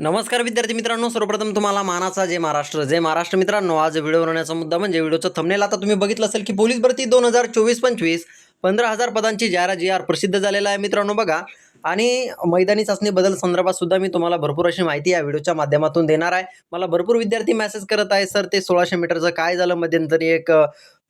नमस्कार विद्यार्थी मित्रांनो सर्वप्रथम तुम्हाला मानाचा जे महाराष्ट्र. जे महाराष्ट्र मित्रांनो आज व्हिडिओ बनवण्याचा मुद्दा म्हणजे व्हिडिओचं थंबनेल आता तुम्ही बघितलं असेल की पोलीस भरती दोन हजार चोवीस पंचवीस पंधरा हजार पदांची जाहिरात जी आर प्रसिद्ध झालेला आहे मित्रांनो बघा. आणि मैदानी चाचणी बदल संदर्भात सुद्धा मी तुम्हाला भरपूर अशी माहिती या व्हिडिओच्या माध्यमातून देणार आहे. मला भरपूर विद्यार्थी मेसेज करत आहे सर ते सोळाशे मीटरचं काय झालं? मध्यंतरी एक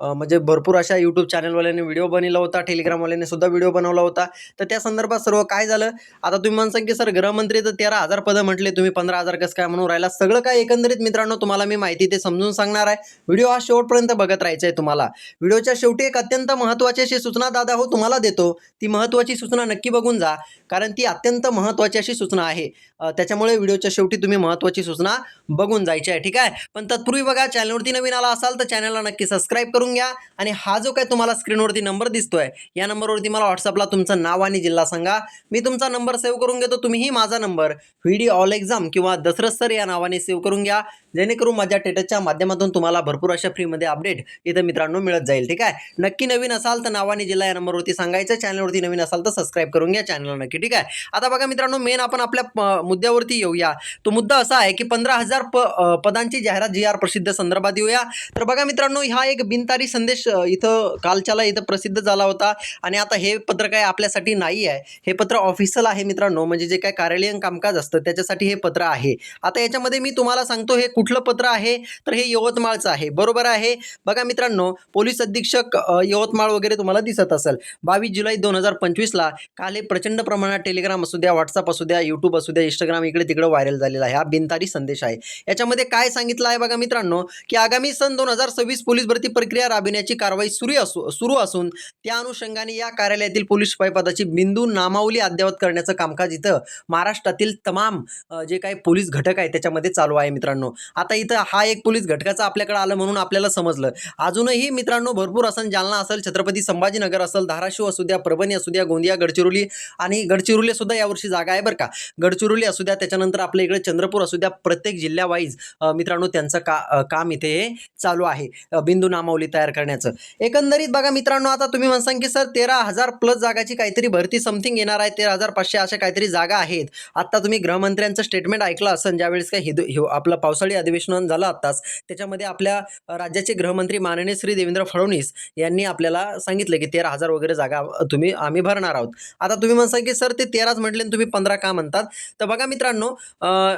म्हणजे भरपूर अशा यूट्यूब चॅनलवाल्याने व्हिडिओ बनवला होता टेलिग्रामवाल्याने सुद्धा व्हिडिओ बनवला होता. तर त्या संदर्भात सर्व काय झालं? आता तुम्ही म्हणसाल की सर गृहमंत्री तर तेरा हजार पदं म्हटले तुम्ही पंधरा हजार कसं काय म्हणून राहिला? सगळं काय एकंदरीत मित्रांनो तुम्हाला मी माहिती ते समजून सांगणार आहे. व्हिडिओ हा शेवटपर्यंत बघत राहायचा आहे तुम्हाला. व्हिडिओच्या शेवटी एक अत्यंत महत्त्वाची अशी सूचना दादा हो तुम्हाला देतो. ती महत्त्वाची सूचना नक्की बघून जा कारण ती अत्यंत महत्त्वाची अशी सूचना आहे. त्याच्यामुळे व्हिडिओच्या शेवटी तुम्ही महत्त्वाची सूचना बघून जायची आहे ठीक आहे? पण तत्पूर्वी बघा चॅनलवरती नवीन आला असाल तर चॅनलला नक्की सबस्क्राईब करून घ्या आणि हा जो काय तुम्हाला स्क्रीनवरती नंबर दिसतोय या नंबरवरती मला व्हॉट्सअपला तुमचं नाव आणि जिल्हा सांगा. मी तुमचा नंबर सेव्ह करून घेतो तुम्हीही माझा नंबर व्हिडी ऑल एक्झाम किंवा दसरथ सर या नावाने सेव्ह करून घ्या. जेणेकरून माझ्या टेटसच्या माध्यमातून तुम्हाला भरपूर अशा फ्रीमध्ये अपडेट इथं मित्रांनो मिळत जाईल ठीक आहे? नक्की नवीन असाल तर नावाने जिल्हा या नंबरवरती सांगायचं. चॅनलवरती नवीन असाल तर सबस्क्राईब करून घ्या चॅनलला नक्की ठीक आहे? आता बघा मित्रांनो मेन आपण आपल्या प- मुद्द्यावरती येऊया. तो मुद्दा असा आहे की पंधरा हजार प पदांची जाहिरात जी आर प्रसिद्ध संदर्भात येऊया. तर बघा मित्रांनो हा एक बिनतारी संदेश इथं कालच्याला इथं प्रसिद्ध झाला होता. आणि आता हे पत्र काय आपल्यासाठी नाही आहे. हे पत्र ऑफिशियल आहे मित्रांनो. म्हणजे जे काय कार्यालयीन कामकाज असतं त्याच्यासाठी हे पत्र आहे. आता याच्यामध्ये मी तुम्हाला सांगतो हे कुठलं पत्र आहे? तर हे यवतमाळचं आहे. बरोबर आहे? बघा मित्रांनो पोलीस अधीक्षक यवतमाळ वगैरे तुम्हाला दिसत असेल. बावीस जुलै दोन हजार पंचवीसला काल हे प्रचंड प्रमाणात टेलिग्राम असू द्या व्हॉट्सअप असू द्या यूट्यूब असू द्या इंस्टाग्राम इकडे तिकडे व्हायरल झालेला आहे. हा बिनतारी संदेश आहे. याच्यामध्ये काय सांगितलं आहे बघा मित्रांनो की आगामी सन दोन हजार सव्वीस पोलीस भरती प्रक्रिया राबविण्याची कारवाई सुरू असू सुरू असून त्या अनुषंगाने या कार्यालयातील पोलीस शिपाई पदाची बिंदू नामावली अद्ययावत करण्याचं कामकाज इथं महाराष्ट्रातील तमाम जे काही पोलीस घटक आहे त्याच्यामध्ये चालू आहे मित्रांनो. आता इथं हा एक पोलीस घटकाचा आपल्याकडे आलं म्हणून आपल्याला समजलं. अजूनही मित्रांनो भरपूर असेल जालना असेल छत्रपती संभाजीनगर असेल धाराशिव असू द्या परभणी असू द्या गोंदिया गडचिरोली आणि गडचिरोली सुद्धा यावर्षी जागा आहे बरं का. गडचिरोली असू द्या त्याच्यानंतर आपल्या इकडे चंद्रपूर असू द्या प्रत्येक जिल्ह्यावाईज मित्रांनो त्यांचं का काम इथे हे चालू आहे. बिंदू नामावली तयार तयार करण्याचं. एकंदरीत बघा मित्रांनो आता तुम्ही म्हणसाल की सर तेरा हजार प्लस जागाची काहीतरी भरती समथिंग येणार आहे. तेरा हजार पाचशे अशा काहीतरी जागा आहेत. आता तुम्ही गृहमंत्र्यांचं स्टेटमेंट ऐकलं असेल ज्यावेळेस काय हिदू हि आपलं पावसाळी अधिवेशन झालं आत्ताच त्याच्यामध्ये आपल्या राज्याचे गृहमंत्री माननीय श्री देवेंद्र फडणवीस यांनी आपल्याला सांगितलं की तेरा हजार वगैरे जागा तुम्ही आम्ही भरणार आहोत. आता तुम्ही म्हणसाल की सर ते तेराच म्हटले आणि तुम्ही पंधरा का म्हणतात? तर बघा मित्रांनो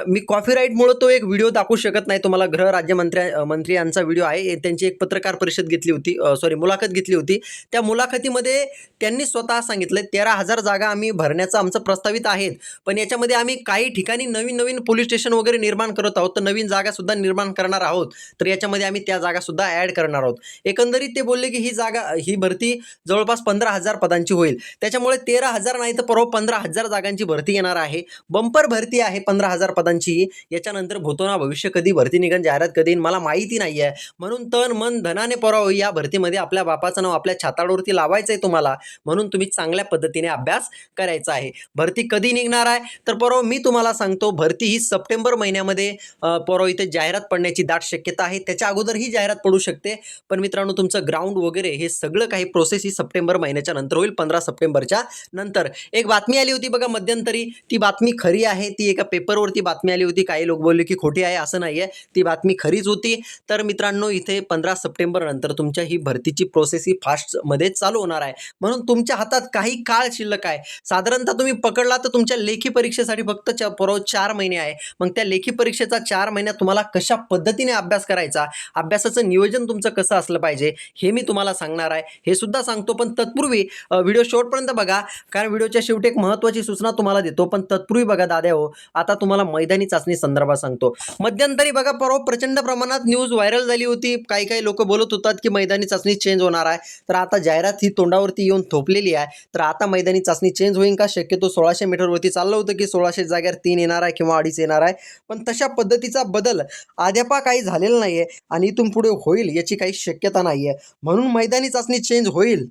मी मी कॉपीराईटमुळं तो एक व्हिडिओ दाखवू शकत नाही. तुम्हाला गृह राज्यमंत्र्या मंत्री यांचा व्हिडिओ आहे. त्यांची एक पत्रकार परिषद घेतली होती सॉरी मुलाखत घेतली होती. त्या मुलाखतीमध्ये त्यांनी स्वतः सांगितलं तेरा हजार जागा आम्ही भरण्याचं आमचं प्रस्तावित आहेत. पण याच्यामध्ये आम्ही काही ठिकाणी नवीन नवीन पोलीस स्टेशन वगैरे निर्माण करत आहोत. तर नवीन जागासुद्धा निर्माण करणार आहोत. तर याच्यामध्ये आम्ही त्या जागासुद्धा ॲड करणार आहोत. एकंदरीत ते बोलले की ही जागा ही भरती जवळपास पंधरा हजार पदांची होईल. त्याच्यामुळे तेरा हजार नाही तर परवा पंधरा हजार जागांची भरती येणार आहे. बंपर भरती आहे पंधरा हजार पदांची. याच्यानंतर भूतोना भविष्य कधी भरती निघन जाहिरात कधी मला माहिती नाही आहे म्हणून तन मन धनाने पराव या भरतीमध्ये आपल्या बापाचं नाव आपल्या छाताडवरती लावायचं आहे तुम्हाला. म्हणून तुम्ही चांगल्या पद्धतीने अभ्यास करायचा आहे. भरती कधी निघणार आहे? तर परवा मी तुम्हाला सांगतो भरती ही सप्टेंबर महिन्यामध्ये अ, परवा इथे जाहिरात पडण्याची दाट शक्यता आहे. त्याच्या अगोदर ही जाहिरात पडू शकते. पण मित्रांनो तुमचं ग्राउंड वगैरे हे सगळं काही प्रोसेस ही सप्टेंबर महिन्याच्या नंतर होईल पंधरा सप्टेंबरच्या नंतर. एक बातमी आली होती बघा मध्यंतरी. ती बातमी खरी आहे. ती एका पेपरवरती बातमी आली होती. काही लोक बोलले की खोटी आहे असं नाही आहे ती बातमी खरीच होती. तर मित्रांनो इथे पंधरा सप्टेंबर नंतर तुमच्या ही भरतीची प्रोसेस ही फास्टमध्ये चालू होणार आहे. म्हणून तुमच्या हातात काही काळ शिल्लक आहे. साधारणतः तुम्ही पकडला तर तुमच्या लेखी परीक्षेसाठी फक्त च परवा चार महिने आहे. मग त्या लेखी परीक्षेचा चार महिन्यात तुम्हाला कशा पद्धतीने अभ्यास करायचा? अभ्यासाचं नियोजन तुमचं कसं असलं पाहिजे? हे मी तुम्हाला सांगणार आहे. हे सुद्धा सांगतो पण तत्पूर्वी व्हिडिओ शेवटपर्यंत बघा. कारण व्हिडिओच्या शेवटी एक महत्त्वाची सूचना तुम्हाला देतो. पण तत्पूर्वी बघा दाद्या हो आता तुम्हाला मैदानी चाचणी संदर्भात सांगतो. मध्यंतरी बघा परवा प्रचंड प्रमाणात न्यूज व्हायरल झाली होती. काही काही लोक बोलत होतात की मैदानी चाचणी चेंज होणार आहे. तर आता जाहिरात ही तोंडावरती येऊन थोपलेली आहे. तर आता मैदानी चाचणी चेंज होईल का? शक्यतो सोळाशे मीटरवरती चाललं होतं की सोळाशे जागेवर तीन येणार आहे किंवा अडीच येणार आहे. पण तशा पद्धतीचा बदल अद्यापा काही झालेला नाही आहे आणि इथून पुढे होईल याची काही शक्यता नाही आहे म्हणून मैदानी चाचणी चेंज होईल.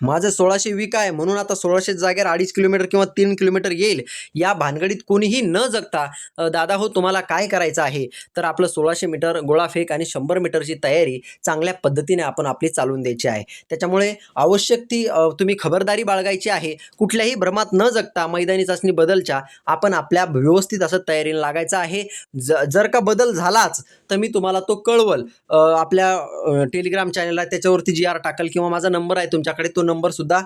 माझं सोळाशे वीक आहे म्हणून आता सोळाशे जागेवर अडीच किलोमीटर किंवा तीन किलोमीटर येईल या भानगडीत कोणीही न जगता दादा हो तुम्हाला काय करायचं आहे? तर आपलं सोळाशे मीटर गोळाफेक आणि शंभर मीटरची तयारी चांगल्या पद्धतीने आपण आपली चालवून द्यायची आहे. त्याच्यामुळे आवश्यक ती तुम्ही खबरदारी बाळगायची आहे. कुठल्याही भ्रमात न जगता मैदानी चाचणी बदलच्या आपण आपल्या व्यवस्थित असं तयारीला लागायचं आहे. ज जर का बदल झालाच तर मी तुम्हाला तो कळवल. आपल्या टेलिग्राम चॅनलला त्याच्यावरती जी आर टाकल किंवा माझा नंबर आहे तुमच्याकडे तो नंबरसुद्धा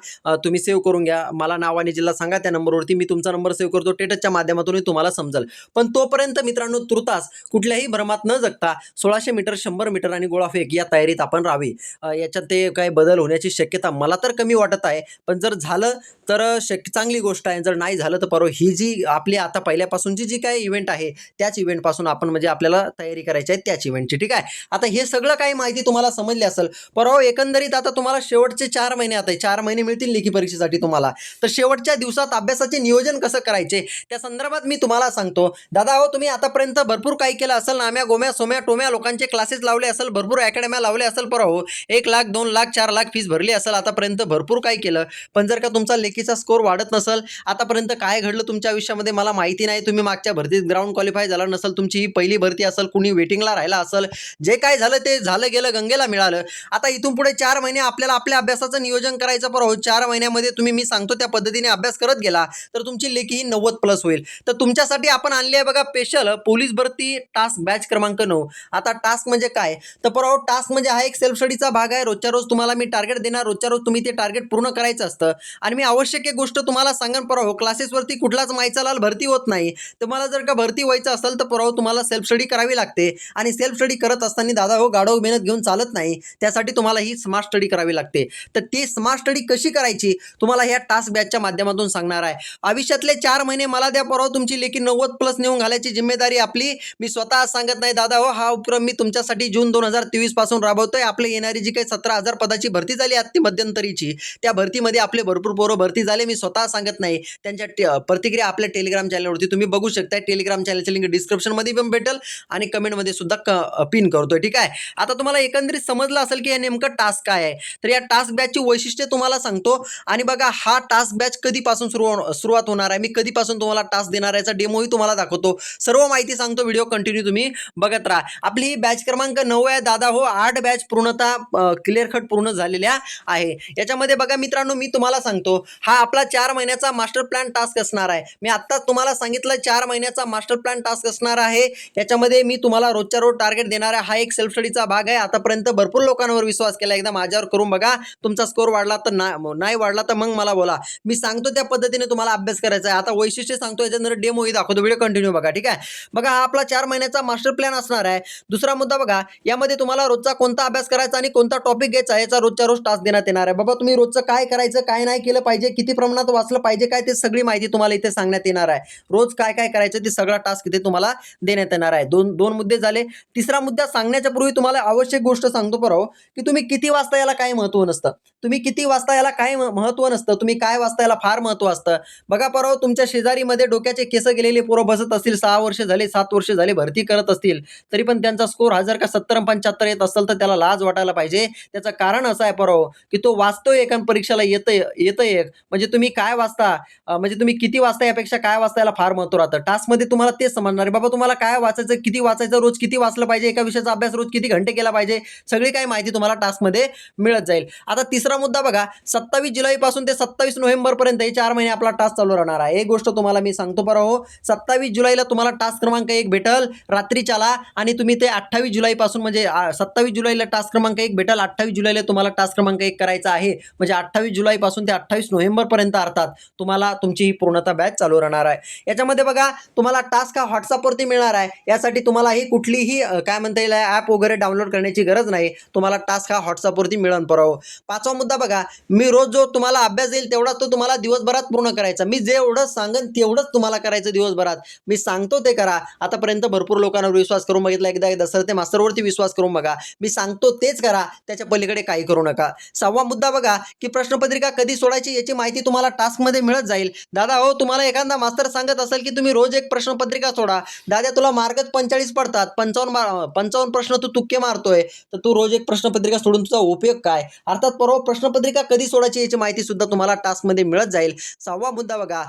तुम्ही सेव्ह करून घ्या. मला नाव आणि जिल्हा सांगा त्या नंबरवरती मी तुमचा नंबर सेव्ह करतो. टेटसच्या माध्यमातून तुम्हाला समजेल. पण तोपर्यंत मित्रांनो तुर्तास कुठल्याही भ्रमात न जगता सोळाशे मीटर शंभर मीटर आणि गोळाफेक या तयारीत आपण राहावी. याच्यात ते काय बदल होण्याची शक्यता मला तर कमी वाटत आहे. पण जर झालं तर शक्य चांगली गोष्ट आहे. जर नाही झालं तर परवा ही जी आपली आता पहिल्यापासूनची जी काय इव्हेंट आहे त्याच इव्हेंटपासून आपण म्हणजे आपल्याला तयारी करायची आहे त्याच इव्हेंटची ठीक आहे? आता हे सगळं काही माहिती तुम्हाला समजली असेल. परवा एकंदरीत आता तुम्हाला शेवटचे चार महिने आता चार महिने मिळतील लेखी परीक्षेसाठी तुम्हाला. तर शेवटच्या दिवसात अभ्यासाचे नियोजन कसं करायचे? त्या संदर्भात मी तुम्हाला सांगतो. दादा हो तुम्ही आतापर्यंत भरपूर काही केलं असेल नाम्या गोम्या सोम्या टोम्या लोकांचे क्लासेस लावले असेल भरपूर अकॅडम्या लावले असेल पर हो एक लाख दोन लाख चार लाख फीस भरली असेल आतापर्यंत भरपूर काही केलं. पण जर का तुमचा लेखीचा स्कोर वाढत नसेल आतापर्यंत काय घडलं तुमच्या आयुष्यामध्ये मला माहिती नाही. तुम्ही मागच्या भरतीत ग्राउंड क्वालिफाय झाला नसेल तुमची ही पहिली भरती असेल कुणी वेटिंगला राहिला असेल जे काय झालं ते झालं गेलं गंगेला मिळालं. आता इथून पुढे चार महिने आपल्याला आपल्या अभ्यासाचं नियोजन करायचं पर हो. चार महिन्यामध्ये तुम्ही मी सांगतो त्या पद्धतीने अभ्यास करत गेला तर तुमची लेखी ही नव्वद प्लस होईल. तर तुमच्यासाठी आपण आणली आहे बघा स्पेशल पोलीस भरती टास्क बॅच क्रमांक नऊ. आता टास्क म्हणजे काय? तर परवा हो, टास्क म्हणजे हा एक सेल्फ स्टडीचा भाग आहे. रोजच्या रोज तुम्हाला मी टार्गेट देणार. रोजच्या रोज तुम्ही ते टार्गेट पूर्ण करायचं असतं. आणि मी आवश्यक एक गोष्ट तुम्हाला सांगेन परवा हो, क्लासेसवरती कुठलाच मायचालाल भरती होत नाही. तुम्हाला जर का भरती व्हायचं असेल तर परवा हो तुम्हाला सेल्फ स्टडी करावी लागते. आणि सेल्फ स्टडी करत असताना दादा हो गाडव मेहनत घेऊन चालत नाही. त्यासाठी तुम्हाला ही स्मार्ट स्टडी करावी लागते. तर ते स्मार्ट स्टडी कशी करायची? तुम्हाला ह्या टास्क बॅचच्या माध्यमातून सांगणार आहे. आयुष्यातले चार महिने मला द्या परवा तुमची लेखी नव्वद प्लस नेऊन घालायची जिम्मेदारी आपली. मी स्वतः सांगत नाही दादा हो हा उपक्रम मी तुमच्यासाठी जून दोन हजार तेवीसपासून राबवतोय. आपले येणारी जी काही सतरा हजार पदाची भरती झाली आत्ती मध्यंतरीची त्या भरतीमध्ये आपले भरपूर पोरं भरती झाले. मी स्वतः सांगत नाही. त्यांच्या प्रतिक्रिया आपल्या टेलिग्राम चॅनलवरती तुम्ही बघू शकता टेलिग्राम चॅनलची लिंक डिस्क्रिप्शनमध्ये पण भेटेल आणि कमेंटमध्ये सुद्धा क पिन करतोय. ठीक आहे? आता तुम्हाला एकंदरीत समजलं असेल की हे नेमकं टास्क काय आहे. तर या टास्क बॅचची वैशिष्ट्य तुम्हाला सांगतो. आणि बघा हा टास्क बॅच कधीपासून सुरू सुरुवात होणार आहे? मी कधीपासून तुम्हाला टास्क देणार याचा डेमोही तुम्हाला दाखवतो. सर्व माहिती सांगतो व्हिडिओ कंटिन्यू तुम्ही बघत राहा. आपली ही बॅच क्रमांक नऊ आहे. दादा हो आठ बॅच पूर्णतः क्लिअर कट पूर्ण झालेल्या आहे. याच्यामध्ये बघा मित्रांनो मी तुम्हाला सांगतो. हा आपला चार महिन्याचा मास्टर प्लॅन टास्क असणार आहे. मी आत्ताच तुम्हाला सांगितलं चार महिन्याचा मास्टर प्लॅन टास्क असणार आहे. याच्यामध्ये मी तुम्हाला रोजच्या रोज टार्गेट देणार आहे. हा एक सेल्फ स्टडीचा भाग आहे. आतापर्यंत भरपूर लोकांवर विश्वास केला. एकदा माझ्यावर करून बघा. तुमचा स्कोर वाढला तर नाही वाढला तर मग मला बोला. मी सांगतो त्या पद्धतीने तुम्हाला अभ्यास करायचा आहे. आता वैशिष्ट्य सांगतो याच्यानंतर डेमोही दाखवतो. व्हिडिओ कंटिन्यू बघा ठीक आहे? बघा हा आपला चार महिन्याचा मास्टर प्लॅन असणार आहे. दुसरा मुद्दा बघा यामध्ये तुम्हाला रोजचा कोणता अभ्यास करायचा आणि कोणता टॉपिक घ्यायचा याचा रोजच्या रोज टास्क देण्यात येणार आहे. बाबा तुम्ही रोजचं काय करायचं काय नाही केलं पाहिजे किती प्रमाणात वाचलं पाहिजे काय ते सगळी माहिती तुम्हाला इथे सांगण्यात येणार आहे. रोज काय काय करायचं ते सगळा टास्क इथे तुम्हाला देण्यात येणार आहे. दोन दोन मुद्दे झाले. तिसरा मुद्दा सांगण्याच्या पूर्वी तुम्हाला आवश्यक गोष्ट सांगतो बरोबर हो, की तुम्ही किती वाजता याला काय महत्त्व नसतं. तुम्ही किती किती वाजता याला काय महत्त्व नसतं. तुम्ही काय वाजता याला फार महत्त्व असतं. बघा परवा तुमच्या शेजारीमध्ये डोक्याचे केस गेलेले पोरं बसत असतील सहा वर्ष झाले सात वर्ष झाले भरती करत असतील. तरी पण त्यांचा स्कोर हजार का सत्तर पंच्याहत्तर येत असेल तर त्याला लाज वाटायला पाहिजे. त्याचं कारण असं आहे परवा की तो वाचतोय एका परीक्षेला येतं येतं एक. म्हणजे तुम्ही काय वाचता? म्हणजे तुम्ही किती वाचता यापेक्षा काय वाचता याला फार महत्त्व राहतं? टास्कमध्ये तुम्हाला तेच समजणार आहे. बाबा तुम्हाला काय वाचायचं किती वाचायचं रोज किती वाचलं पाहिजे एका विषयाचा अभ्यास रोज किती घंटे केला पाहिजे सगळी काही माहिती तुम्हाला टास्कमध्ये मिळत जाईल. आता तिसरा मुद्दा बघा सत्तावीस जुलैपासून ते सत्तावीस नोव्हेंबरपर्यंत हे चार महिने आपला टास्क चालू राहणार आहे. एक गोष्ट तुम्हाला मी सांगतो बरं हो सत्तावीस जुलैला तुम्हाला टास्क क्रमांक एक भेटल रात्रीच्याला आणि तुम्ही ते अठ्ठावीस जुलैपासून म्हणजे सत्तावीस जुलैला टास्क क्रमांक एक भेटल अठ्ठावीस जुलैला तुम्हाला टास्क क्रमांक एक करायचा आहे. म्हणजे अठ्ठावीस जुलैपासून ते अठ्ठावीस नोव्हेंबरपर्यंत अर्थात तुम्हाला तुमची ही पूर्णतः बॅच चालू राहणार आहे. याच्यामध्ये बघा तुम्हाला टास्क हा व्हॉट्सअपवरती मिळणार आहे. यासाठी तुम्हाला ही कुठलीही काय म्हणता येईल ॲप वगैरे डाउनलोड करण्याची गरज नाही. तुम्हाला टास्क हा व्हॉट्सअपवरती मिळून परावं पाचवा मुद्दा बघा मी रोज जो तुम्हाला अभ्यास येईल तेवढाच तो तुम्हाला दिवसभरात पूर्ण करायचा. मी जेवढं सांगेन तेवढंच तुम्हाला करायचं दिवसभरात. मी सांगतो ते करा. आतापर्यंत भरपूर लोकांवर विश्वास करून बघितला. एकदा एकदा सर ते मास्तरवरती विश्वास करून बघा. मी सांगतो तेच करा. त्याच्या पलीकडे काही करू नका. सहावा मुद्दा बघा की प्रश्नपत्रिका कधी सोडायची याची माहिती तुम्हाला टास्कमध्ये मिळत जाईल. दादा हो तुम्हाला एखादा मास्तर सांगत असेल की तुम्ही रोज एक प्रश्नपत्रिका सोडा. दादा तुला मार्कच पंचेचाळीस पडतात. पंचावन्न पंचावन्न प्रश्न तू तुक्के मारतोय. तर तू रोज एक प्रश्नपत्रिका सोडून तुझा उपयोग काय? अर्थात परवा प्रश्नपत्रिका मुद्रिका कधी सोडायची याची माहिती सुद्धा तुम्हाला टास्कमध्ये मिळत जाईल. सहावा मुद्दा बघा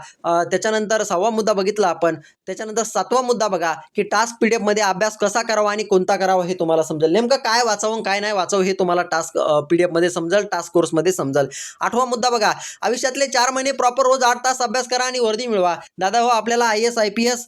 त्याच्यानंतर सहावा मुद्दा बघितला आपण. त्याच्यानंतर सातवा मुद्दा बघा की टास्क पी डी एफमध्ये अभ्यास कसा करावा आणि कोणता करावा हे तुम्हाला समजेल. नेमकं काय वाचावं काय नाही वाचावं हे तुम्हाला टास्क पी डी एफमध्ये समजेल टास्क कोर्समध्ये समजेल. आठवा मुद्दा बघा आयुष्यातले चार महिने प्रॉपर रोज आठ तास अभ्यास करा आणि वर्दी मिळवा. दादा हो आपल्याला I S I P S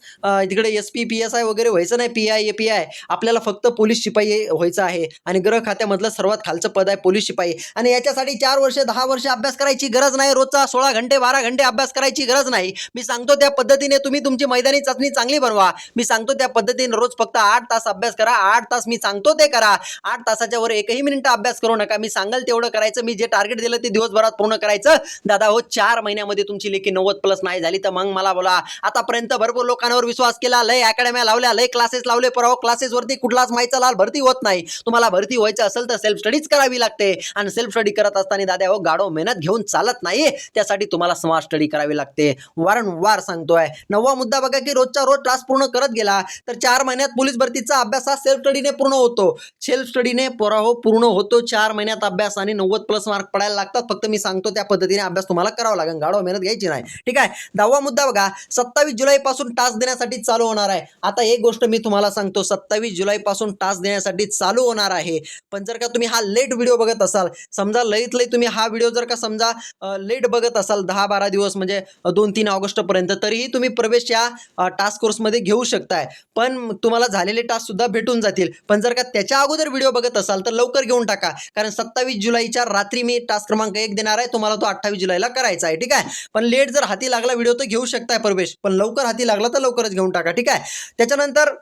तिकडे S P P S I वगैरे व्हायचं नाही P I A P I आपल्याला फक्त पोलीस शिपाई व्हायचं आहे. आणि गृह खात्यामधलं सर्वात खालचं पद आहे पोलीस शिपाई. आणि याच्यासाठी चार वर्ष दहा वर्ष अभ्यास करायची गरज नाही. रोजचा सोळा घंटे बारा घंटे अभ्यास करायची गरज नाही. मी सांगतो त्या पद्धतीने तुम्ही तुमची मैदानी चाचणी चांगली बनवा मी सांगतो त्या पद्धतीने रोज फक्त आठ तास अभ्यास करा. आठ तास मी सांगतो ते करा. आठ तासाच्या वर एकही मिनिट अभ्यास करू नका. मी सांगाल तेवढं करायचं. मी जे टार्गेट दिलं ते दिवसभरात पूर्ण करायचं. दादा हो चार महिन्यामध्ये तुमची लेखी नव्वद प्लस नाही झाली तर मग मला बोला. आतापर्यंत भरपूर लोकांवर विश्वास केला. लय अकॅडम्या लावल्या लय क्लासेस लावले. परवा क्लासेस वरती कुठलाच माहिती लाल भरती होत नाही. तुम्हाला भरती व्हायचं असेल तर सेल्फ स्टडीच करावी लागते. आणि सेल्फ स्टडी करत असताना दादा हो गाडो मेहनत घेऊन चालत नाही. त्यासाठी तुम्हाला स्मार्ट स्टडी करावी लागते. वारंवार सांगतोय. नववा मुद्दा बघा की रोजच्या रोज क्लास पूर्ण करत गेला तर चार महिन्यात पोलीस भरतीचा अभ्यास हा सेल्फ स्टडीने पूर्ण होतो. सेल्फ स्टडीने पराहो पूर्ण होतो. चार महिन्यात अभ्यास आणि नव्वद प्लस मार्क पडायला लागतात. फक्त मी सांगतो त्या पद्धतीने अभ्यास तुम्हाला करावा लागेल. गाडो मेहनत घ्यायची नाही. ठीक आहे? दहावा मुद्दा बघा. सत्तावीस जुलै पासून टास्क देण्यासाठी चालू होणार आहे. आता एक गोष्ट मी तुम्हाला सांगतो. सत्तावीस जुलै पासून टास्क देण्यासाठी चालू होणार आहे. पण जर का तुम्ही हा लेट व्हिडिओ बघत असाल समजा लईत लई तुम्ही हा व्हिडिओ जर का समजा लेट बघत असाल दहा बारा दिवस म्हणजे दोन तीन ऑगस्टपर्यंत तरीही तुम्ही प्रवेश या टास्क कोर्समध्ये घेऊ शकताय. पण तुम्हाला झालेले टास्क सुद्धा भेटून जातील. पण जर का त्याच्या अगोदर व्हिडिओ बघत असाल तर लवकर घेऊन टाका. कारण सत्तावीस जुलैच्या रात्री मी टास्क क्रमांक एक देणार आहे. तुम्हाला तो अठ्ठावीस जुलैला करायचा आहे. ठीक आहे? पण लेट जर हाती लागला व्हिडिओ तर घेऊ शकताय प्रवेश. पण लवकर हाती लागला तर लवकरच घेऊन टाका. ठीक आहे? त्याच्यानंतर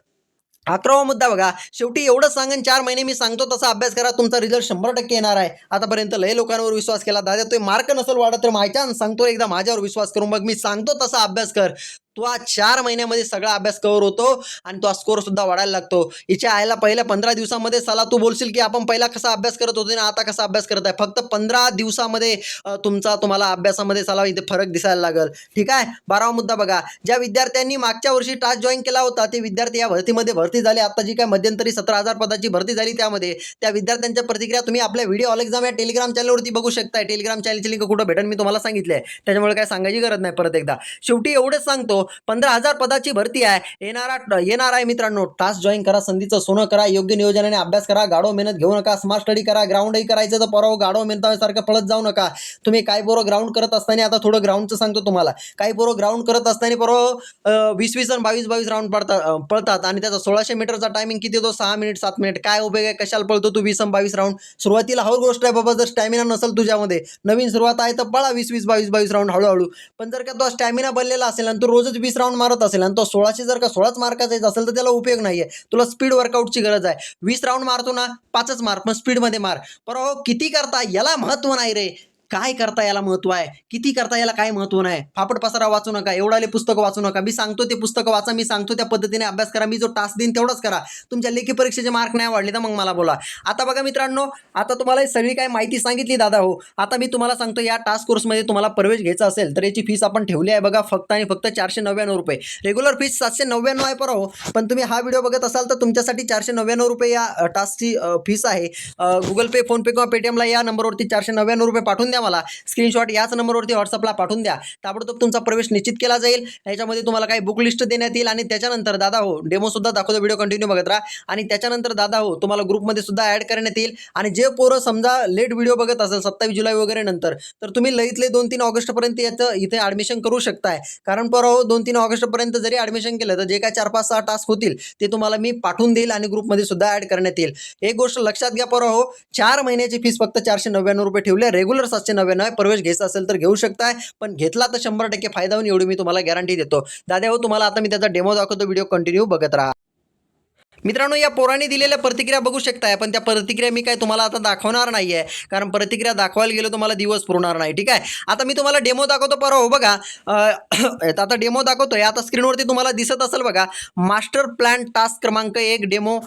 अकरावा मुद्दा बघा. शेवटी एवढं सांगेन चार महिने मी सांगतो तसा अभ्यास करा तुमचा रिझल्ट शंभर टक्के येणार आहे. आतापर्यंत लय लोकांवर विश्वास केला. दादा तो मार्क नसेल वाढत तर माहिती सांगतो एकदा माझ्यावर विश्वास करून मग मी सांगतो तसा अभ्यास कर. तो आज चार महिन्यामध्ये सगळा अभ्यास कव्हर होतो आणि तो स्कोर सुद्धा वाढायला लागतो. हिच्या आईला पहिल्या पंधरा दिवसामध्ये साला तू बोलशील की आपण पहिला कसा अभ्यास करत होतो ना आता कसा अभ्यास करत आहे? फक्त पंधरा दिवसामध्ये तुमचा तुम्हाला अभ्यासामध्ये साला इथे फरक दिसायला लागेल. ठीक आहे? बारावा मुद्दा बघा. ज्या विद्यार्थ्यांनी मागच्या वर्षी टास्क जॉईन केला होता ते विद्यार्थी या भरतीमध्ये भरती झाले. आता जी काय मध्यंतरी सतरा हजार पदाची भरती झाली त्यामध्ये त्या विद्यार्थ्यांच्या प्रतिक्रिया तुम्ही आपल्या व्हिडिओ ऑल एक्झाम या टेलिग्राम चॅनलवरती बघू शकताय. टेलिग्राम चॅनलची लिंक कुठं भेटेल मी तुम्हाला सांगितलं आहे. त्याच्यामुळे काय सांगायची गरज नाही परत एकदा. शेवटी एवढंच सांगतो पंधरा हजार पदाची भरती आहे. येणारा येणार आहे मित्रांनो. टास्क जॉईन करा संधीचं सोनं करा योग्य नियोजनाने अभ्यास करा गाडो मेहनत घेऊ नका स्मार्ट स्टडी करा ग्राउंडही करायचं तर परवा गाडो मेहनतासारखं पळत जाऊ नका. तुम्ही काय बरोबर ग्राउंड करत असताना आता थोडं ग्राउंडचं सांगतो तुम्हाला. काही बरोबर ग्राउंड करत असताना परवा वीस वीस आणि बावीस बावीस राऊंड पडतात पळतात आणि त्याचा सोळाशे मीटरचा टायमिंग किती होतो सहा मिनिट सात मिनिट काय उपयोग आहे? कशाला पळतो तू वीस आणि बावीस राऊंड सुरुवातीला हळू गोष्ट आहे बाबा जर स्टॅमिना नसेल तुझ्यामध्ये. नवीन सुरुवात आहे तर पळा वीस वीस बावीस बावीस राऊंड हळूहळू. पण जर का तो स्टॅमिना बनलेला असेल आणि तू रोजच वीस राऊंड मारत असेल आणि तो सोळाशे जर का सोळाच मार्काचा येत असेल तर त्याला उपयोग नाही आहे तुला स्पीड वर्कआउटची गरज आहे. वीस राऊंड मारतो ना पाचच मार पण स्पीडमध्ये मार. पर किती करता? याला महत्त्व नाही रे. काय करता याला महत्त्व आहे? किती करता याला काय महत्त्व नाही? फापट पसारा वाचू नका एवढाले पुस्तकं वाचू नका. मी सांगतो ते पुस्तकं वाचा मी सांगतो त्या पद्धतीने अभ्यास करा. मी जो टास्क देईन तेवढंच करा. तुमच्या लेखी परीक्षेचे मार्क नाही वाढले तर मग मला बोला. आता बघा मित्रांनो आता तुम्हाला सगळी काय माहिती सांगितली दादा हो. आता मी तुम्हाला सांगतो या टास्क कोर्समध्ये तुम्हाला प्रवेश घ्यायचा असेल तर याची फीस आपण ठेवली आहे बघा फक्त आणि फक्त चारशे नव्याण्णव रुपये. रेग्युलर फीस सातशे नव्याण्णव आहे पर हो. पण तुम्ही हा व्हिडिओ बघत असाल तर तुमच्यासाठी चारशे नव्याण्णव रुपये या टास्कची फीस आहे. गुगल पे फोनपे किंवा पेटीएमला या नंबरवरती चारशे नव्याण्णव रुपये पाठवून द्या मला. स्क्रीनशॉट याच नंबरवरती व्हॉट्सअपला पाठवून द्या. ताबडतोब तुमचा प्रवेश निश्चित केला जाईल. याच्यामध्ये तुम्हाला काही बुक लिस्ट देण्यात येईल आणि त्याच्यानंतर दादा हो डेमो सुद्धा दाखवतो व्हिडिओ कंटिन्यू बघत राहा. आणि त्याच्यानंतर दादा हो तुम्हाला ग्रुपमध्ये सुद्धा ॲड करण्यात येईल. आणि जे पोरं समजा लेट व्हिडिओ बघत असेल सत्तावीस जुलै वगैरे नंतर तर तुम्ही लईतले दोन तीन ऑगस्टपर्यंत याचं इथे ॲडमिशन करू शकताय. कारण पोरं हो दोन तीन ऑगस्टपर्यंत जरी ॲडमिशन केलं तर जे काय चार पाच सहा टास्क होतील ते तुम्हाला मी पाठवून देईल आणि ग्रुपमध्ये सुद्धा ॲड करण्यात येईल. एक गोष्ट लक्षात घ्या पोरं हो चार महिन्याची फीस फक्त चारशे नव्याण्णव रुपये ठेवली रेग्युलर सातशे नव्याण्णव आहे. प्रवेश घ्यायचा असेल तर घेऊ शकताय. पण घेतला तर शंभर टक्के फायदा होऊन एवढी मी तुम्हाला गॅरंटी देतो. दादा हो तुम्हाला आता मी त्याचा डेमो दाखवतो. व्हिडिओ कंटिन्यू बघत राहा. मित्रांनो या पोरांनी दिलेल्या प्रतिक्रिया बघू शकताय. पण त्या प्रतिक्रिया मी काय तुम्हाला आता दाखवणार नाही आहे कारण प्रतिक्रिया दाखवायला गेलो तुम्हाला दिवस पुरणार नाही. ठीक आहे? आता मी तुम्हाला डेमो दाखवतो. परवा हो बघा आता डेमो दाखवतोय. आता स्क्रीनवरती तुम्हाला दिसत असेल बघा मास्टर प्लॅन टास्क क्रमांक एक डेमो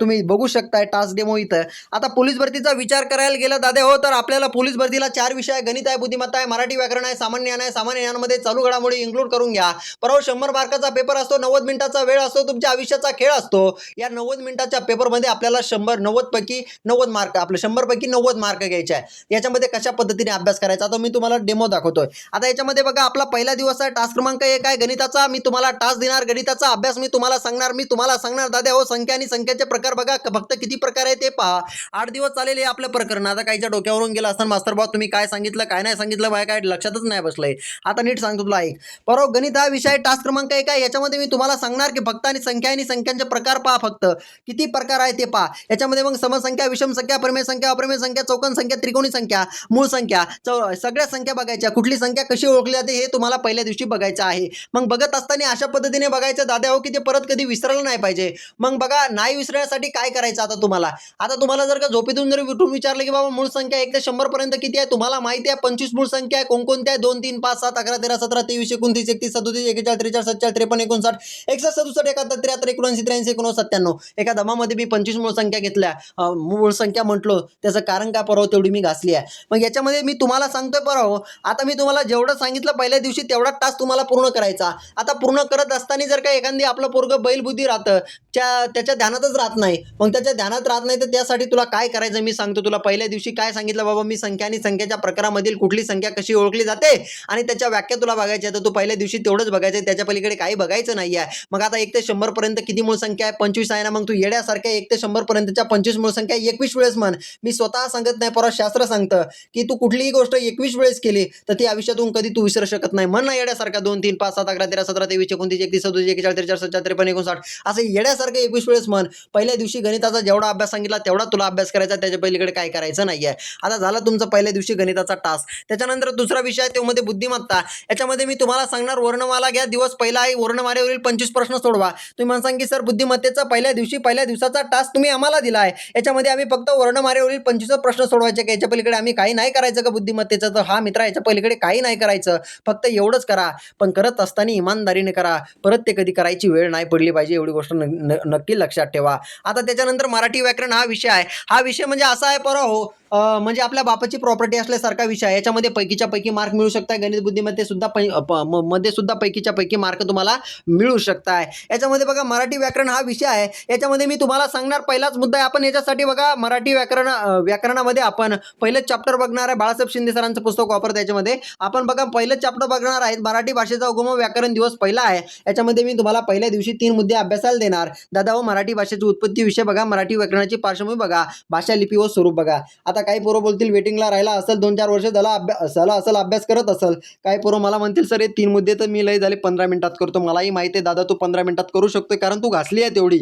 तुम्ही बघू शकताय टास्क डेमो इथं. आता पोलीस भरतीचा विचार करायला गेला दादा हो तर आपल्याला पोलीस भरतीला चार विषय आहे गणित आहे बुद्धिमत्ता आहे मराठी व्याकरण आहे सामान्य ज्ञान आहे सामान्य ज्ञानामध्ये चालू घडामोडी इन्क्लूड करून घ्या. परवा शंभर मार्काचा पेपर असतो नव्वद मिनिटाचा वेळ असतो तुमच्या आयुष्याचा खेळ असतो. या या नव्वद मिनिटाच्या पेपरमध्ये आपल्याला शंभर नव्वद पैकी नव्वद मार्क आपले शंभर पैकी नव्वद मार्क घ्यायचे आहे. याच्यामध्ये कशा पद्धतीने अभ्यास करायचा आता मी तुम्हाला डेमो दाखवतोय. आता याच्यामध्ये बघा आपला पहिला दिवस आहे टास्क क्रमांक एक आहे गणिताचा. मी तुम्हाला टास्क देणार गणिताचा अभ्यास मी तुम्हाला सांगणार मी तुम्हाला सांगणार दादा हो संख्या आणि संख्याचे प्रकार बघा फक्त किती प्रकार आहे ते पहा. आठ दिवस चालेल हे आपलं प्रकरण. आता काहीच्या डोक्यावरून गेला असताना मास्तर भाऊ तुम्ही काय सांगितलं काय नाही सांगितलं बाय काय लक्षातच नाही बसलंय. आता नीट सांगतो तुला ऐक बरोबर हो, गणित हा विषय टास्क क्रमांक एक आहे. याच्यामध्ये मी तुम्हाला सांगणार की फक्त आणि संख्या आणि संख्यांचे प्रकार पहा फक्त. किती प्रकार आहे ते पहा. याच्यामध्ये मग समसंख्या विषम संख्या प्रमेय संख्या अप्रमेय संख्या चौकन संख्या त्रिकोणी संख्या मूळ संख्या चौ सगळ्या संख्या बघायच्या. कुठली संख्या कशी ओळखली जाते हे तुम्हाला पहिल्या दिवशी बघायचं आहे. मग बघत असताना अशा पद्धतीने बघायचं दादा हो की ते परत कधी विसरलं नाही पाहिजे. मग बघा नाही विसरण्यासाठी काय करायचं आता तुम्हाला? आता तुम्हाला जर का झोपेतून जर उठून विचारलं की बाबा मूळ संख्या एक ते शंभर पर्यंत किती आहे? तुम्हाला माहिती आहे पंचवीस मूळ संख्या आहे कोणकोणत्या आहे दोन तीन पाच सात अकरा तेरा सतरा तेवीस एकोणतीस एकतीस सदोतीस एकेचाळीस त्रेचाळीस सत्तर त्रेपन्न एकोणसाठ एकसष्ट सदुसष्ट एकाहत्तर त्र्याहत्तर एकोणऐंशी त्र्याऐंशी एकोणसत्त्या सत्त्याण्णव एका दमामध्ये मी पंचवीस मूळ संख्या घेतल्या. मूळ संख्या म्हटलो त्याचं कारण काय परवा तेवढी मी घासली आहे. मग याच्यामध्ये मी तुम्हाला सांगतोय परवा आता मी तुम्हाला जेवढं सांगितलं पहिल्या दिवशी तेवढा टास्क तुम्हाला पूर्ण करायचा. आता पूर्ण करत असताना जर का एखादी आपलं पोरगं बैलबुद्धी राहतं त्या त्याच्या ध्यानातच राहत नाही मग त्याच्या ध्यानात राहत नाही तर त्यासाठी तुला काय करायचं मी सांगतो. तुला पहिल्या दिवशी काय सांगितलं बाबा मी संख्या आणि संख्याच्या प्रकारामधील कुठली संख्या कशी ओळखली जाते आणि त्याच्या व्याख्या तुला बघायची आहे तर तू पहिल्या दिवशी तेवढंच बघायचं त्याच्या पलीकडे काही बघायचं नाही आहे मग आता एक ते शंभर पर्यंत किती मूळ संख्या आहे? पंचवीस आहे ना मग तू येड्यासारख्या एक ते शंभर पर्यंतच्या पंचवीस मूळ संख्या एकवीस वेळेस म्हण. मी स्वतः सांगत नाही परत शास्त्र सांगतं. की तू कुठलीही गोष्ट एकवीस वेळेस केली तर ती आयुष्यातून कधी तू विसरू शकत नाही. म्हण ना येड्यासारखा दोन तीन पाच सात अकरा तेरा सतरा तेवीस एकोणतीस एकतीस सदोतीस एकेचाळीस चार सत्तर त्रेपन्न एकोणसाठ. असं येड्यासारखं एकवीस वेळेस म्हण. पहिल्या दिवशी गणिताचा जेवढा अभ्यास सांगितला तेवढा तुला अभ्यास करायचा त्याच्या पलीकडे काय करायचं नाही आहे आता झाला तुमचा पहिल्या दिवशी गणिताचा टास्क त्याच्यानंतर दुसरा विषय आहे तो मध्ये बुद्धिमत्ता. याच्यामध्ये मी तुम्हाला सांगणार वर्णमाला घ्या. दिवस पहिला आहे वर्णमालेवरील पंचवीस प्रश्न सोडवा. तुम्ही मला सांग की सर बुद्धिमत्तेचा पहिल्या दिवशी पहिल्या दिवसाचा टास्क तुम्ही आम्हाला दिला आहे. याच्यामध्ये आम्ही फक्त वर्णमारेवरील पंचवीस प्रश्न सोडवायचे का याच्या पलीकडे आम्ही काही नाही करायचं का बुद्धिमत्तेचं? तर हा मित्र याच्या पलीकडे काही नाही करायचं. फक्त एवढंच करा. पण करत असताना इमानदारीने करा. परत ते कधी करायची वेळ नाही पडली पाहिजे. एवढी गोष्ट न- नक्की लक्षात ठेवा. आता त्याच्यानंतर मराठी व्याकरण हा विषय आहे. हा विषय म्हणजे असा आहे परा हो म्हणजे आपल्या बापाची प्रॉपर्टी असल्यासारखा विषय आहे. याच्यामध्ये पैकीच्या पैकी मार्क मिळू शकताय. गणित बुद्धिमत्ते सुद्धा पै प- मध्ये सुद्धा पैकीच्या पैकी मार्क तुम्हाला मिळू शकताय. याच्यामध्ये बघा मराठी व्याकरण हा विषय आहे. याच्यामध्ये मी तुम्हाला सांगणार पहिलाच मुद्दा आहे. आपण याच्यासाठी बघा मराठी व्याकरण व्याकरणामध्ये आपण पहिलं चॅप्टर बघणार आहे. बाळासाहेब शिंदे सरांचं पुस्तक वापरतं याच्यामध्ये. आपण बघा पहिलं चॅप्टर बघणार आहेत. मराठी भाषेचा उगम व्याकरण दिवस पहिला आहे. याच्यामध्ये मी तुम्हाला पहिल्या दिवशी तीन मुद्दे अभ्यासाला देणार. दादा व मराठी भाषेची उत्पत्ती विषय बघा. मराठी व्याकरणाची पार्श्वभूमी बघा. भाषा लिपी व स्वरूप बघा. आता आता काही पोरं बोलतील वेटिंगला राहिला असेल दोन चार वर्ष झाला अभ्यास झाला असेल अभ्यास करत असेल. काही पोरं मला म्हणतील सर हे तीन मुद्दे तर मी लय झाले पंधरा मिनिटात करतो. मलाही माहिती आहे दादा तू पंधरा मिनिटात करू शकतो कारण तू घासली आहे तेवढी.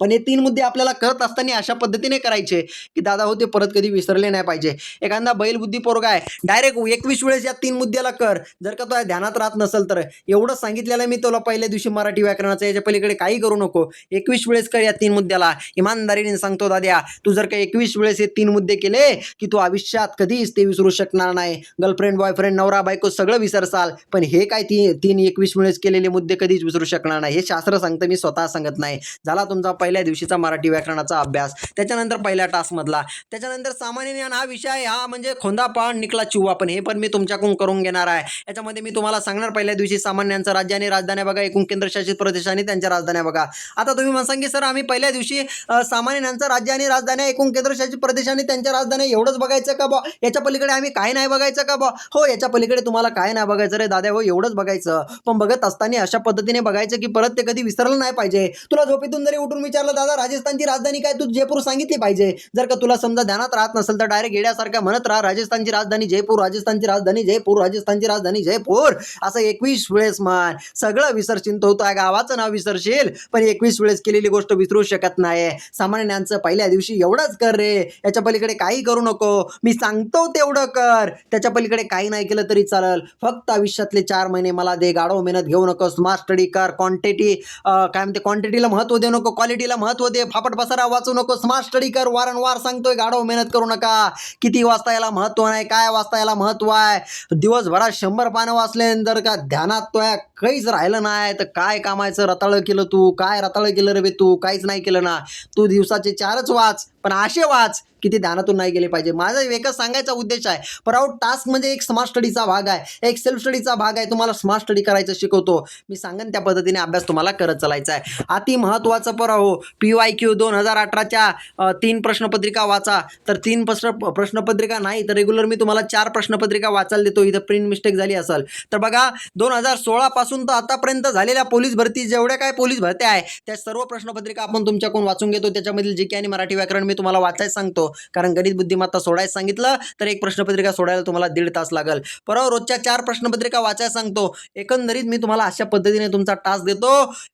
पण हे तीन मुद्दे आपल्याला करत असताना अशा पद्धतीने करायचे की दादा हो ते परत कधी विसरले नाही पाहिजे. एखादा बैलबुद्धी पोरगा आहे डायरेक्ट एकवीस वेळेस या तीन मुद्द्याला कर. जर का तो ध्यानात राहत नसेल तर. एवढं सांगितलेलं मी तुला पहिल्या दिवशी मराठी व्याकरणाचं याच्या पलीकडे काही करू नको. एकवीस वेळेस कर या तीन मुद्द्याला. इमानदारीने सांगतो दाद्या तू जर का एकवीस वेळेस हे तीन मुद्दे केले की तू आयुष्यात कधीच ते विसरू शकणार नाही. गर्लफ्रेंड बॉयफ्रेंड नवरा बायको सगळं विसरसाल. पण हे काय ती तीन एकवीस वेळेस केलेले मुद्दे कधीच विसरू शकणार नाही. हे शास्त्र सांगतं मी स्वतः सांगत नाही. झाला तुमचा पहिल्या दिवशीचा मराठी व्याकरणाचा अभ्यास त्याच्यानंतर पहिल्या टास्कमधला. त्याच्यानंतर सामान्य ज्ञान हा विषय हा म्हणजे खोंदा पाण निकला चिव्वा पण हे पण मी तुमच्याकडून करून घेणार आहे. याच्यामध्ये मी तुम्हाला सांगणार पहिल्या दिवशी सामान्यांचं राज्य आणि राजधान्या बघा एकूण केंद्रशासित प्रदेश आणि त्यांच्या राजधान्या बघा. आता तुम्ही म्हणसान की सर आम्ही पहिल्या दिवशी सामान्य सामान्यांचं राज्य आणि राजधान्या एकूण केंद्रशासित प्रदेश आणि त्यांच्या राजधान्या एवढंच बघायचं का बा याच्या पलीकडे आम्ही काय नाही बघायचं का बा हो याच्या पलीकडे तुम्हाला काय नाही बघायचं रे दादा हो एवढंच बघायचं. पण बघत असताना अशा पद्धतीने बघायचं की परत ते कधी विसरलं नाही पाहिजे. तुला झोपेतून जरी उठून विचार विचारलं दादा राजस्थानची राजधानी काय? तू जयपूर सांगितली पाहिजे. जर का तुला समजा ध्यानात राहत नसेल तर डायरेक्ट येड्यासारख्या म्हणत राहा राजस्थानची राजधानी जयपूर राजस्थानची राजधानी जयपूर राजस्थानची राजधानी जयपूर. असं एकवीस वेळेस मान सगळं विसरशील होतो आहे गावाचं नाव विसरशील पण एकवीस वेळेस केलेली गोष्ट विसरू शकत नाही सामान्यांचं पहिल्या दिवशी एवढंच कर रे. याच्या पलीकडे काही करू नको. मी सांगतो तेवढं कर. त्याच्या पलीकडे काही नाही केलं तरी चालेल. फक्त आयुष्यातले चार महिने मला दे. गाढव मेहनत घेऊ नको स्मार्ट स्टडी कर क्वांटिटी काय म्हणते? क्वांटिटीला महत्त्व देऊ नको. क्वालिटी स्टडीला महत्त्व दे. फापट पसारा वाचू नको स्मार्ट स्टडी कर. वारंवार सांगतोय गाढव मेहनत करू नका. किती वाजता याला महत्त्व नाही काय वाजता याला महत्त्व आहे? दिवसभरात शंभर पानं वाचले जर का ध्यानात तो काहीच राहिलं नाही तर काय कामायचं? रताळं केलं तू. काय रताळं केलं रे बे तू? काहीच नाही केलं ना. तू दिवसाचे चारच वाच. पण असे वाच की ते ध्यानातून नाही गेले पाहिजे. माझा एकच सांगायचा उद्देश आहे पराऊट टास्क म्हणजे एक स्मार्ट स्टडीचा भाग आहे. एक सेल्फ स्टडीचा भाग आहे तुम्हाला स्मार्ट स्टडी करायचं शिकवतो. मी सांगेन त्या पद्धतीने अभ्यास तुम्हाला करत चालायचा आहे. अति महत्त्वाचं पराहो पी वाय क्यू दोन हजार अठराच्या तीन प्रश्नपत्रिका वाचा. तर तीन प्रश्न प्रश्नपत्रिका नाही तर रेग्युलर मी तुम्हाला चार प्रश्नपत्रिका वाचायला देतो. इथं प्रिंट मिस्टेक झाली असेल. तर बघा दोन हजार सोळापासून तर आतापर्यंत झालेल्या पोलीस भरती जेवढ्या काय पोलीस भरत्या आहे त्या सर्व प्रश्नपत्रिका आपण तुमच्याकडून वाचून घेतो. त्याच्यामधील जे काही आणि मराठी व्याकरण मी तुम्हाला वाचायला सांगतो. कारण गणित बुद्धिमत्ता सोडायला सांगितलं तर एक प्रश्नपत्रिका सोडायला तुम्हाला दीड तास लागेल. परवा रोजच्या चार प्रश्नपत्रिका वाचायला सांगतो. एकंदरीत मी तुम्हाला अशा पद्धतीने तुमचा टास्क देतो.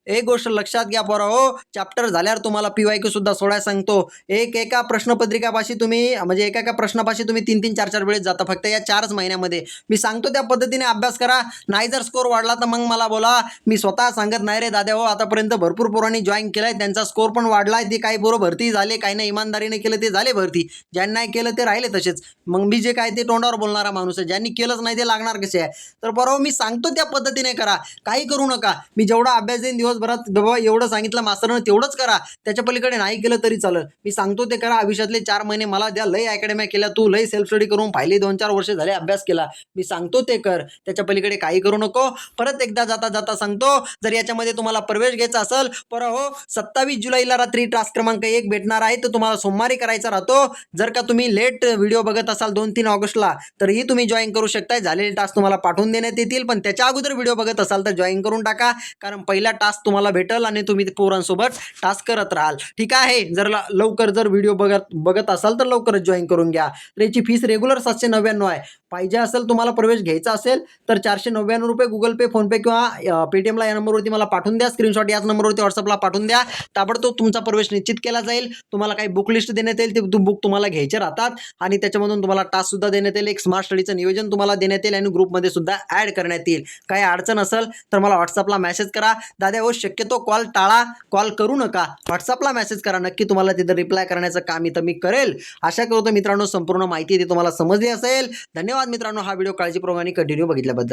एक गोष्ट लक्षात घ्या परवा हो. चॅप्टर झाल्यावर तुम्हाला पी वाय क्यू सुद्धा सोडायला सांगतो. एक एका प्रश्नपत्रिकापाशी तुम्ही म्हणजे एका एका प्रश्नापाशी तुम्ही तीन तीन चार चार वेळेस जाता. फक्त या चारच महिन्यामध्ये. मी सांगतो त्या पद्धतीने अभ्यास करा. नाही जर स्कोर वाढला तर मग मला बोला. मी स्वतः सांगत नाही रे दादा हो. आतापर्यंत भरपूर पोरांनी जॉईन केलाय. त्यांचा स्कोर पण वाढलाय. ते काही पोरं भरती झाले काही नाही. इमानदारीने केलं ते झाले भरती. ज्यांनी नाही केलं ते राहिले तसेच. मग मी जे काय ते तोंडावर बोलणारा माणूस आहे ज्यांनी केलंच नाही ते लागणार कसे आहे? तर बरोबर मी सांगतो त्या पद्धतीने करा. काही करू नका. मी जेवढा अभ्यास देईन दिवसभरात बाबा एवढं सांगितलं मास्तरनं तेवढंच करा. त्याच्या पलीकडे नाही केलं तरी चालेल. मी सांगतो ते करा. आयुष्यातले चार महिने मला द्या. लय अकॅडम्या केल्या. तू लय सेल्फ स्टडी करून पाहिली. दोन चार वर्ष झाले अभ्यास केला. मी सांगतो ते कर. त्याच्या पलीकडे काही करू नको. परत एकदा जाता जाता सांगतो. जर याच्यामध्ये तुम्हाला प्रवेश घ्यायचा असेल पर हो सत्तावीस जुलैला रात्री टास्क क्रमांक एक भेटणार आहे तर तुम्हाला सोमवारी करायचा राहतो. जर का तुम्ही लेट व्हिडिओ बघत असाल दोन तीन ऑगस्टला तरीही तुम्ही जॉईन करू शकताय. झालेले टास्क तुम्हाला पाठवून देण्यात येतील पण त्याच्या अगोदर व्हिडिओ बघत असाल तर जॉईन करून टाका. कारण पहिला टास्क तुम्हाला भेटेल आणि तुम्ही पोरांसोबत टास्क करत राहाल. ठीक आहे? जर लवकर जर व्हिडिओ बघत बघत असाल तर लवकरच जॉईन करून घ्या. तर याची फीस रेग्युलर सातशे नव्याण्णव आहे. पाहिजे असेल तुम्हाला प्रवेश घ्यायचा असेल तर चारशे नव्याण्णव रुपये गुगल पे फोनपे किंवा पेटीएमला या नंबरवरती मला पाठवून द्या. स्क्रीनशॉट याच नंबरवरती व्हॉट्सअपला पाठवून द्या. ताबडतोब तुमचा प्रवेश निश्चित केला जाईल. तुम्हाला काही बुक लिस्ट देण्यात येईल. ते बुक तुम्हाला घ्यायचे राहतात. आणि त्याच्यामधून तुम्हाला टास्क सुद्धा देण्यात येईल. एक स्मार्ट स्टडीचं नियोजन तुम्हाला देण्यात येईल आणि ग्रुपमध्ये सुद्धा ॲड करण्यात येईल. काही अडचण असेल तर मला व्हॉट्सअपला मेसेज करा. दादा हो शक्यतो कॉल टाळा. कॉल करू नका. व्हॉट्सअपला मेसेज करा. नक्की तुम्हाला तिथं रिप्लाय करण्याचं काम इथं मी करेल. आशा करतो मित्रांनो संपूर्ण माहिती ती तुम्हाला समजली असेल. धन्यवाद. मित्रांनो हा व्हिडिओ काळजीपूर्वकाने कंटिन्यू बघितल्याबद्दल.